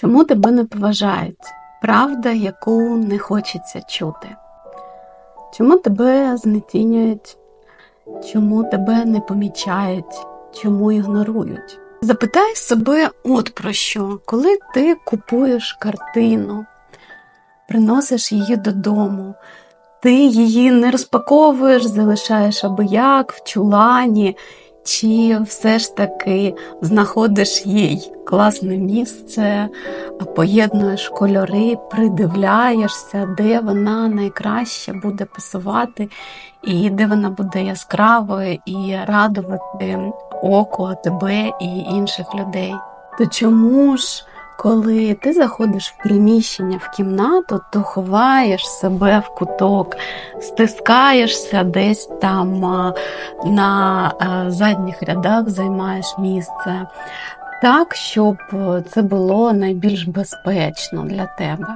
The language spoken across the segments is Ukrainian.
Чому тебе не поважають? Правда, яку не хочеться чути? Чому тебе знецінюють? Чому тебе не помічають? Чому ігнорують? Запитай себе от про що, коли ти купуєш картину, приносиш її додому, ти її не розпаковуєш, залишаєш аби як в чулані, чи все ж таки знаходиш їй класне місце, поєднуєш кольори, придивляєшся, де вона найкраще буде пасувати, і де вона буде яскравою і радувати око тебе і інших людей. То чому ж, коли ти заходиш в приміщення в кімнату, то ховаєш себе в куток, стискаєшся десь там на задніх рядах, займаєш місце так, щоб е, це було найбільш безпечно для тебе,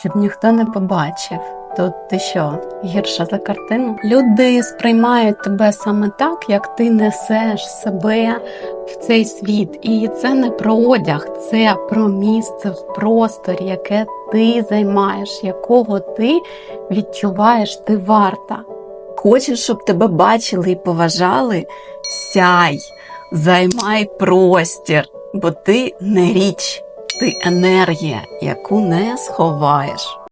щоб ніхто не побачив. То ти що, гірша за картину? Люди сприймають тебе саме так, як ти несеш себе в цей світ. І це не про одяг, це про місце в просторі, яке ти займаєш, якого ти відчуваєш, ти варта. Хочеш, щоб тебе бачили і поважали? Сяй, займай простір, бо ти не річ, ти енергія, яку не сховаєш.